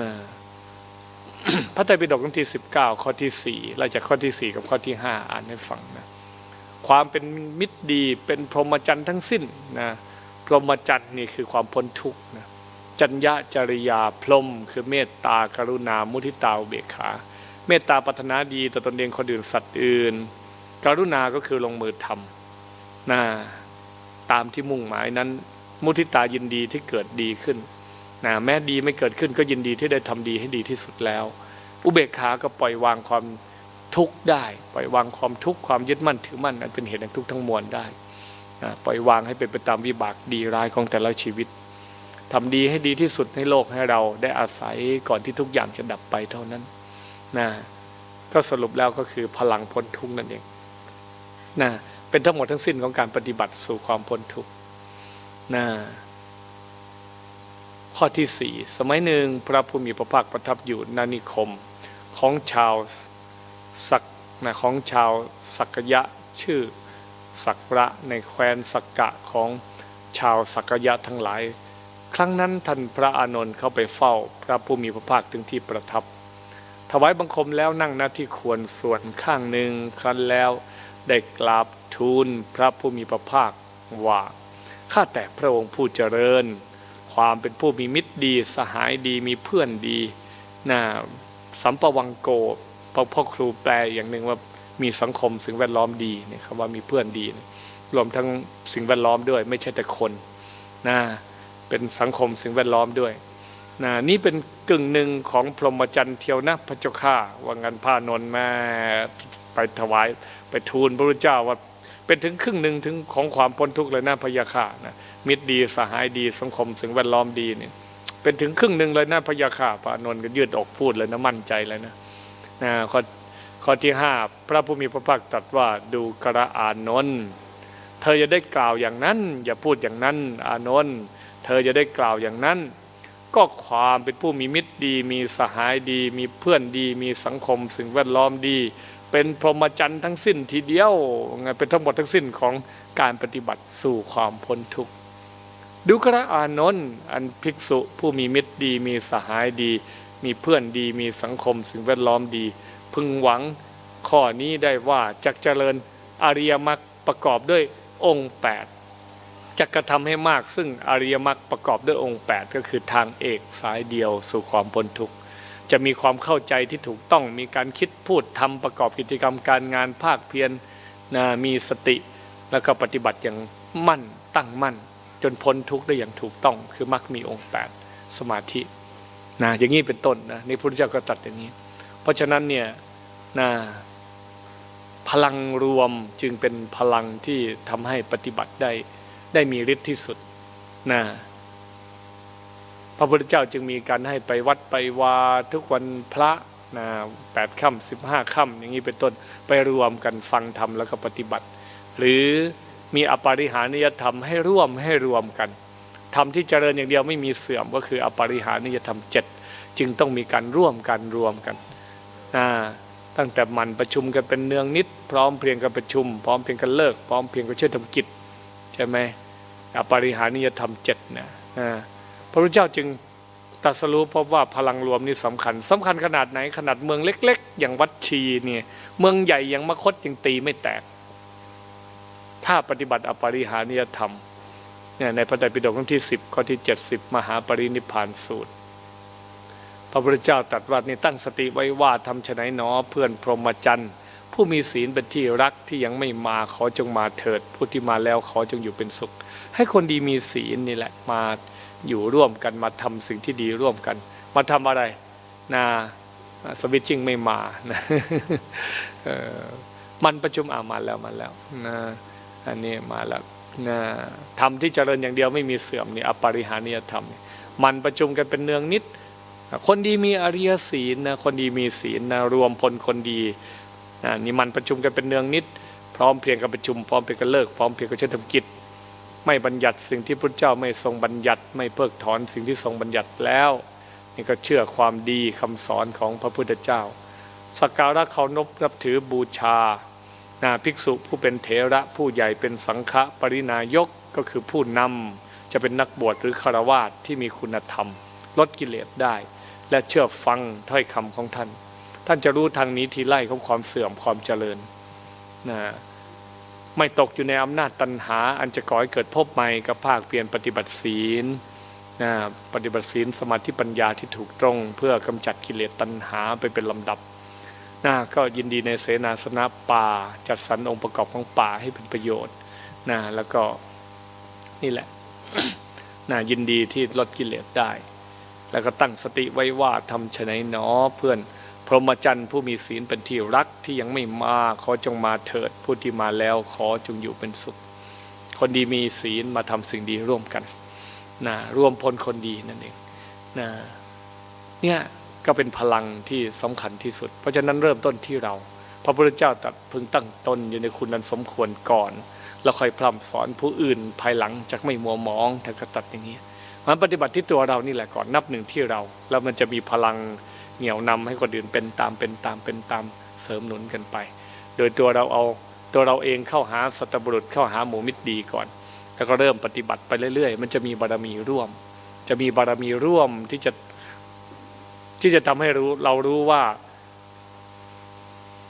นะพระไตรปิฎกเล่มที่19ข้อที่4เราจะข้อที่4กับข้อที่5อ่านให้ฟังนะความเป็นมิตรดีเป็นพรหมจรรย์ทั้งสิ้นนะพรหมจรรย์นี่คือความพ้นทุกข์นะจัญญาจริยาพรหมคือเมตตากรุณามุทิตาเบกขา เมตตาปรารถนาดีต่อตนเองคนอื่นสัตว์อื่น กรุณาก็คือลงมือทำนะตามที่มุ่งหมายนั้น มุทิตายินดีที่เกิดดีขึ้น นะแม้ดีไม่เกิดขึ้นก็ยินดีที่ได้ทำดีให้ดีที่สุดแล้ว อุเบกขาก็ปล่อยวางความทุกข์ได้ ปล่อยวางความทุกข์ความยึดมั่นถือมั่นอันเป็นเหตุแห่งทุกข์ทั้งมวลได้นะปล่อยวางให้เป็นไปตามวิบากดีร้ายของแต่ละชีวิตทำดีให้ดีที่สุดให้โลกให้เราได้อาศัยก่อนที่ทุกอย่างจะดับไปเท่านั้นนะก็สรุปแล้วก็คือพลังพ้นทุกข์นั่นเองนะเป็นทั้งหมดทั้งสิ้นของการปฏิบัติสู่ความพ้นทุกข์นะ ข้อที่สี่สมัยหนึ่งพระผู้มีพระภาคประทับอยู่นานิคมของชาวสักนะของชาวสักยะชื่อสักระในแคว้นสักกะของชาวสักยะทั้งหลาย ครั้งนั้นท่านพระอานนท์เข้าไปเฝ้าพระผู้มีพระภาคถึงที่ประทับ ถวายบังคมแล้วนั่งหน้าที่ควรส่วนข้างหนึ่งครั้นแล้วได้กราบทูลพระผู้มีพระภาคว่าข้าแต่พระองค์ผู้เจริญ ความเป็นผู้มีมิตรดี สหายดีมีเพื่อนดีนะสัมปวังโกพระพ่อครูแปลอย่างหนึ่งว่ามีสังคมสิ่งแวดล้อมดีนี่ยคำว่ามีเพื่อนดีรวมทั้งสิ่งแวดล้อมด้วย ไม่ใช่แต่คนนะเป็นสังคมสิ่งแวดล้อมด้วยนะนี่เป็นกึ่งหนึ่งของพรหมจรรย์เทียวนะพระเจ้าข้าว่างันพานนท์มาไปถวายไปทูลพระพุทธเจ้าว่าเป็นถึงครึ่งหนึ่งถึงของความพ้นทุกข์เลยนะพยาค่ะนะ มิตรดีสหายดีสังคมสิ่งแวดล้อมดีเนี่ยเป็นถึงครึ่งหนึ่งเลยนะพยาค่ะพระอานนท์ก็ยืดอกพูดเลยนะมั่นใจเลยนะนะข้อข้อที่ห้าพระผู้มีพระภาคตรัสว่าดูกระอานนท์เธอจะได้กล่าวอย่างนั้น อย่าพูดอย่างนั้น อานนท์เธอจะได้กล่าวอย่างนั้น ก็ความเป็นผู้มีมิตรดี มีสหายดี มีเพื่อนดี มีสังคมสิ่งแวดล้อมดี เป็นพรหมจรรย์ทั้งสิ้นทีเดียวเป็นทั้งหมดทั้งสิ้นของการปฏิบัติสู่ความพ้นทุกข์ ดูกระอานนท์อันภิกษุผู้มีมิตรดี มีสหายดี มีเพื่อนดี มีสังคมสิ่งแวดล้อมดี พึงหวังข้อนี้ได้ว่าจักเจริญอริยมรรคประกอบด้วยองค์8จะกระทำให้มากซึ่งอริยมรรคประกอบด้วยองค์ 8 ก็คือทางเอกสายเดียวสู่ความพ้นทุกข์จะมีความเข้าใจที่ถูกต้องมีการคิดพูดทำประกอบกิจกรรมการงานภาคเพียรนะมีสติแล้วก็ปฏิบัติอย่างมั่นตั้งมั่น จนพ้นทุกข์ได้อย่างถูกต้อง คือมรรคมีองค์ 8 สมาธินะอย่างนี้เป็นต้นนะนี่พระพุทธเจ้าก็ตัดอย่างนี้ เพราะฉะนั้นเนี่ยนะพลังรวมจึงเป็นพลังที่ทำให้ปฏิบัติได้ได้มีฤทธิ์ที่สุดนะพระพุทธเจ้าจึงมีการให้ไปวัดไปวาทุกวันพระนะแปดค่ำสิบห้าค่ำอย่างนี้เป็นต้นไปรวมกันฟังธรรมแล้วก็ปฏิบัติ หรือ มีอปาริหานิยธรรมให้ร่วมให้รวมกันธรรมที่เจริญอย่างเดียวไม่มีเสื่อมก็คืออปาริหานิยธรรมเจ็ดจึงต้องมีการร่วมกันรวมกันตั้งแต่มันประชุมกันเป็นเนืองนิด พร้อมเพียงกันประชุม พร้อมเพียงกันเลิก พร้อมเพียงกันช่วยทำกิจใช่ไหมอปาริหานิยธรรมเจ็ดนะพระพุทธเจ้าจึงตรัสรู้พบว่าพลังรวมนี่สำคัญสำคัญขนาดไหนขนาดเมืองเล็ก ๆ อย่างวัดชีเนี่ยเมืองใหญ่อย่างมคตยังตีไม่แตก ถ้าปฏิบัติอปริหานิยธรรมเนี่ยในพระไตรปิฎกเล่มที่ 10 ข้อที่ 70 มหาปรินิพานสูตร พระพุทธเจ้าตรัสว่านี่ตั้งสติไว้ว่าทำฉไนหนอเพื่อนพรหมจรรย์ผู้มีศีลเป็นที่รักที่ยังไม่มาขอจงมาเถิด ผู้ที่มาแล้วขอจงอยู่เป็นสุข ให้คนดีมีศีลนี่แหละมาอยู่ร่วมกันมาทำสิ่งที่ดีร่วมกัน มาทำอะไรนาสวิตชิ่งไม่มานะมันประชุมอ่ามาแล้วมาแล้วนะ อันนี้มาแล้วนะทำที่เจริญอย่างเดียวไม่มีเสื่อมนี่อปริหานิยธรรม มันประชุมกันเป็นเนืองนิด คนดีมีอริยศีลนะคนดีมีศีลนะรวมพลคนดีนะนี่มันประชุมกันเป็นเนืองนิด พร้อมเพียงกันประชุมพร้อมเพียงกันเลิกพร้อมเพียงกันช่วยทำกิจ ไม่บัญญัติสิ่งที่พระเจ้าไม่ทรงบัญญัติ ไม่เพิกถอนสิ่งที่ทรงบัญญัติแล้วนี่ก็เชื่อความดีคำสอนของพระพุทธเจ้าสักการะเคารพนับถือบูชา นาภิกษุผู้เป็นเถระผู้ใหญ่เป็นสังฆปรินายกก็คือผู้นำจะเป็นนักบวชหรือฆราวาสที่มีคุณธรรม ลดกิเลสได้ และเชื่อฟังถ้อยคำของท่าน ท่านจะรู้ทางนี้ทีไล่ของความเสื่อมความเจริญนะไม่ตกอยู่ในอำนาจตัณหา อันจะก่อให้เกิดภพใหม่กับภาคเปลี่ยนปฏิบัติศีลนะปฏิบัติศีลสมาธิปัญญาที่ถูกตรง เพื่อกำจัดกิเลสตัณหาไปเป็นลำดับ นะก็ยินดีในเสนาสนะป่า จัดสรรองค์ประกอบของป่าให้เป็นประโยชน์นะแล้วก็นี่แหละนะยินดีที่ลดกิเลสได้ แล้วก็ตั้งสติไว้ว่าทำไฉนหนอเพื่อนพรหมจรรย์ผู้มีศีลเป็นที่รักที่ยังไม่มาขอจงมาเถิดผู้ที่มาแล้วขอจงอยู่เป็นสุข คนดีมีศีลมาทำสิ่งดีร่วมกันนะร่วมพลคนดีนั่นเองนะเนี่ย ก็เป็นพลังที่สำคัญที่สุด เพราะฉะนั้นเริ่มต้นที่เรา พระพุทธเจ้าตรัสพึงตั้งตนอยู่ในคุณนั้นสมควรก่อน แล้วค่อยพร่ำสอนผู้อื่นภายหลังจากไม่มัวมองถ้าก็ตัดอย่างนี้มันปฏิบัติที่ตัวเรานี่แหละก่อนนับหนึ่งที่เรา แล้วมันจะมีพลังเหนี่ยวนำให้คนอื่นเป็นตามเป็นตามเป็นตามเสริมหนุนกันไป โดยตัวเราเอาตัวเราเองเข้าหาสัตบุรุษเข้าหาหมู่มิตรดีก่อน แล้วก็เริ่มปฏิบัติไปเรื่อยๆ มันจะมีบารมีร่วม จะมีบารมีร่วมที่จะ ที่จะทำให้รู้เรารู้ว่า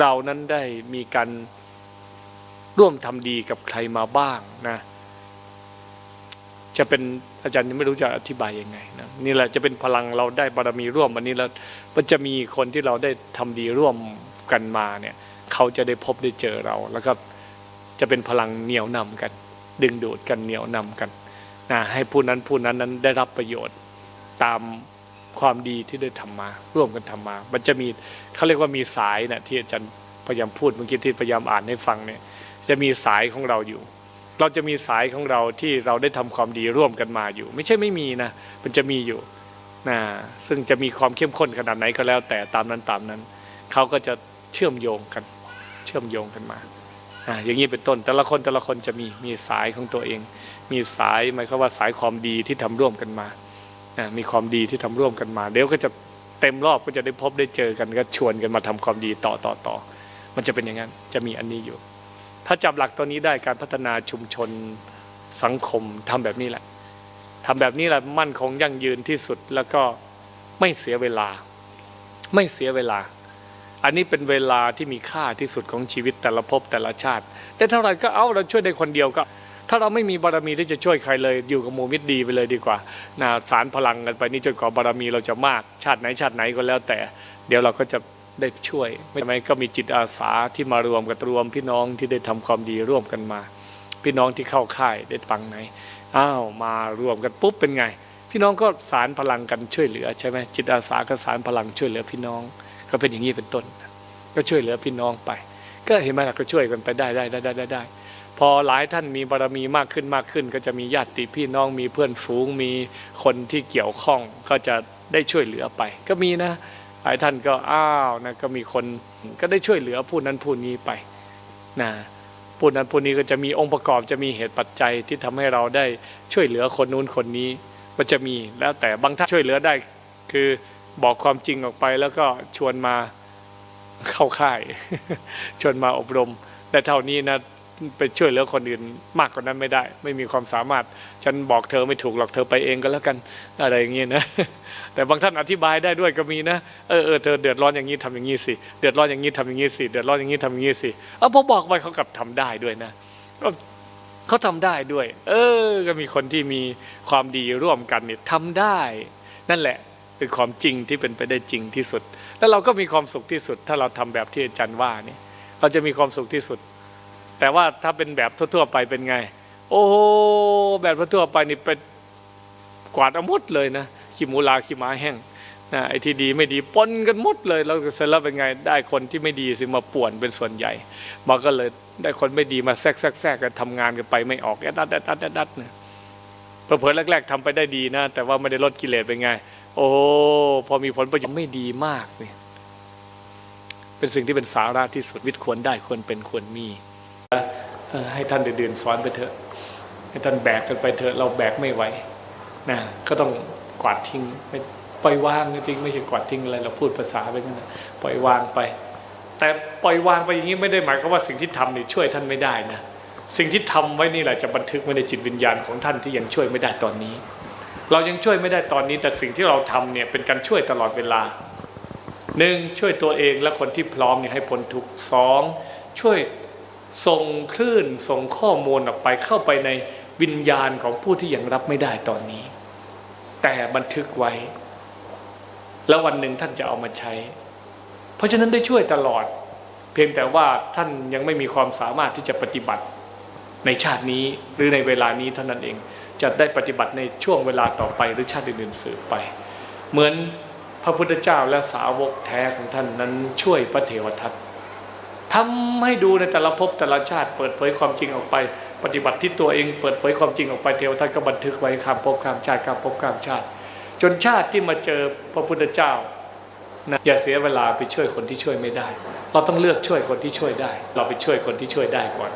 เรานั้นได้มีการร่วมทำดีกับใครมาบ้างนะ จะเป็นอาจารย์ยังไม่รู้จะอธิบายยังไงนะนี่แหละจะเป็นพลังเราได้บารมีร่วมวันนี้แล้วมันจะมีคนที่เราได้ทำดีร่วมกันมาเนี่ย เขาจะได้พบได้เจอเราแล้วก็จะเป็นพลังเหนี่ยวนำกัน ดึงดูดกันเหนี่ยวนำกันนะให้ผู้นั้นผู้นั้นนั้นได้รับประโยชน์ตาม ความดีที่ได้ทำมา ร่วมกันทำมา มันจะมีเขาเรียกว่ามีสายนะที่อาจารย์พยายามพูดเมื่อกี้ที่พยายามอ่านให้ฟังเนี่ยจะมีสายของเราอยู่ เราจะมีสายของเราที่เราได้ทำความดีร่วมกันมาอยู่ ไม่ใช่ไม่มีนะมันจะมีอยู่นะซึ่งจะมีความเข้มข้นขนาดไหนก็แล้ว แต่ตามนั้นตามนั้นเขาก็จะเชื่อมโยงกัน เชื่อมโยงกันมาอ่าอย่างนี้เป็นต้น แต่ละคนแต่ละคนจะมีมีสายของตัวเอง มีสายหมายความว่าสายความดีที่ทำร่วมกันมา มีความดีที่ทำร่วมกันมา เดี๋ยวก็จะเต็มรอบก็จะได้พบได้เจอกันก็ชวนกันมาทำความดีต่อต่อต่อมันจะเป็นอย่างนั้นจะมีอันนี้อยู่ ถ้าจับหลักตัวนี้ได้การพัฒนาชุมชนสังคมทำแบบนี้แหละทำแบบนี้แหละมั่นคงยั่งยืนที่สุดแล้วก็ไม่เสียเวลา ไม่เสียเวลา อันนี้เป็นเวลาที่มีค่าที่สุดของชีวิตแต่ละภพแต่ละชาติ แต่เท่าไหร่ก็เอาเราช่วยได้คนเดียวก็ ถ้าเราไม่มีบารมีที่จะช่วยใครเลย อยู่กับหมู่มิตรดีไปเลยดีกว่านะสารพลังกันไปนี่จนกว่าบารมีเราจะมากชาติไหนชาติไหนก็แล้วแต่ เดี๋ยวเราก็จะได้ช่วยไม่ไหมก็มีจิตอาสาที่มารวมกันรวม พี่น้องที่ได้ทำความดีร่วมกันมา พี่น้องที่เข้าค่ายได้ฟังไหนอ้าวมารวมกันปุ๊บเป็นไง พี่น้องก็สารพลังกันช่วยเหลือใช่ไหมจิตอาสาก็สารพลังช่วยเหลือพี่น้อง ก็เป็นอย่างนี้เป็นต้น ก็ช่วยเหลือพี่น้องไป ก็เห็นไหมล่ะก็ช่วยกันไปได้ได้ได้ได้ได้ได้ พอหลายท่านมีบารมีมากขึ้นมากขึ้น ก็จะมีญาติพี่น้องมีเพื่อนฝูงมีคนที่เกี่ยวข้องก็จะได้ช่วยเหลือไป ก็มีนะ หลายท่านก็อ้าวนะก็มีคนก็ได้ช่วยเหลือผู้นั้นผู้นี้ไปนะผู้นั้นผู้นี้ก็จะมีองค์ประกอบจะมีเหตุปัจจัยที่ทำให้เราได้ช่วยเหลือคนนู้นคนนี้ก็จะมีแล้วแต่บางท่านช่วยเหลือได้ คือบอกความจริงออกไปแล้วก็ชวนมาเข้าค่าย ชวนมาอบรม แต่เท่านี้นะ ไปช่วยเหลือคนอื่นมากกว่านั้นไม่ได้ ไม่มีความสามารถ ฉันบอกเธอไม่ถูกหรอกเธอไปเองก็แล้วกันอะไรอย่างเงี้ยนะแต่บางท่านอธิบายได้ด้วยก็มีนะเออเออเธอเดือดร้อนอย่างนี้ทำอย่างนี้สิเดือดร้อนอย่างนี้ทำอย่างนี้สิเดือดร้อนอย่างนี้ทำอย่างนี้สิเออพอบอกไปเขากลับทำได้ด้วยนะก็เขาทำได้ด้วย เออ ก็มีคนที่มีความดีร่วมกันเนี่ยทำได้ นั่นแหละคือความจริงที่เป็นไปได้จริงที่สุด แล้วเราก็มีความสุขที่สุด ถ้าเราทำแบบที่อาจารย์ว่าเนี่ยเราจะมีความสุขที่สุด แต่ว่าถ้าเป็นแบบทั่วๆไปเป็นไง โอ้โหแบบทั่วๆไปนี่เป็นกวาดเอาหมดเลยนะขี้หมูลาขี้หมาแห้งนะไอ้ที่ดีไม่ดีปนกันหมดเลยแล้วเสร็จแล้วเป็นไงได้คนที่ไม่ดีสิมาป่วนเป็นส่วนใหญ่มาก็เลยได้คนไม่ดีมาแทรกแทรกแทรกกันทำงานกันไปไม่ออกแอดดัดแอดดัดแอดดัดเนี่ยเผลอแรก ๆทำไปได้ดีนะ แต่ว่าไม่ได้ลดกิเลสเป็นไง โอ้พอมีผลประโยชน์ไม่ดีมากเนี่ยเป็นสิ่งที่เป็นสาระที่สุดวิตควรได้ควรเป็นควรมี ให้ท่านเดือนๆสอนไปเถอะ ให้ท่านแบกกันไปเถอะเราแบกไม่ไหวนะก็ต้องกวาดทิ้งไปล่อยวางจริงไม่ใช่กวาดทิ้งอะไรเราพูดภาษาไปนั่นนะปล่อยวางไป แต่ปล่อยวางไปอย่างนี้ไม่ได้หมายความว่าสิ่งที่ทำนี่ช่วยท่านไม่ได้นะสิ่งที่ทำไว้นี่แหละจะบันทึกไว้ในจิตวิญญาณของท่านที่ยังช่วยไม่ได้ตอนนี้ เรายังช่วยไม่ได้ตอนนี้ แต่สิ่งที่เราทำเนี่ยเป็นการช่วยตลอดเวลาหนึ่งช่วยตัวเองและคนที่พร้อมเนี่ยให้พ้นทุกสองช่วย ส่งคลื่นส่งข้อมูลออกไปเข้าไปในวิญญาณของผู้ที่ยังรับไม่ได้ตอนนี้ แต่บันทึกไว้ แล้ววันหนึ่งท่านจะเอามาใช้ เพราะฉะนั้นได้ช่วยตลอด เพียงแต่ว่าท่านยังไม่มีความสามารถที่จะปฏิบัติในชาตินี้หรือในเวลานี้เท่านั้นเองจะได้ปฏิบัติในช่วงเวลาต่อไปหรือชาติอื่นๆสืบไป เหมือนพระพุทธเจ้าและสาวกแท้ของท่านนั้นช่วยพระเทวทัต ทำให้ดูในแต่ละภพแต่ละชาติ เปิดเผยความจริงออกไป ปฏิบัติที่ตัวเองเปิดเผยความจริงออกไปเทวทัตก็บันทึกไว้ข้ามภพข้ามชาติข้ามภพข้ามชาติ จนชาติที่มาเจอพระพุทธเจ้านะอย่าเสียเวลาไปช่วยคนที่ช่วยไม่ได้ เราต้องเลือกช่วยคนที่ช่วยได้ เราไปช่วยคนที่ช่วยได้ก่อน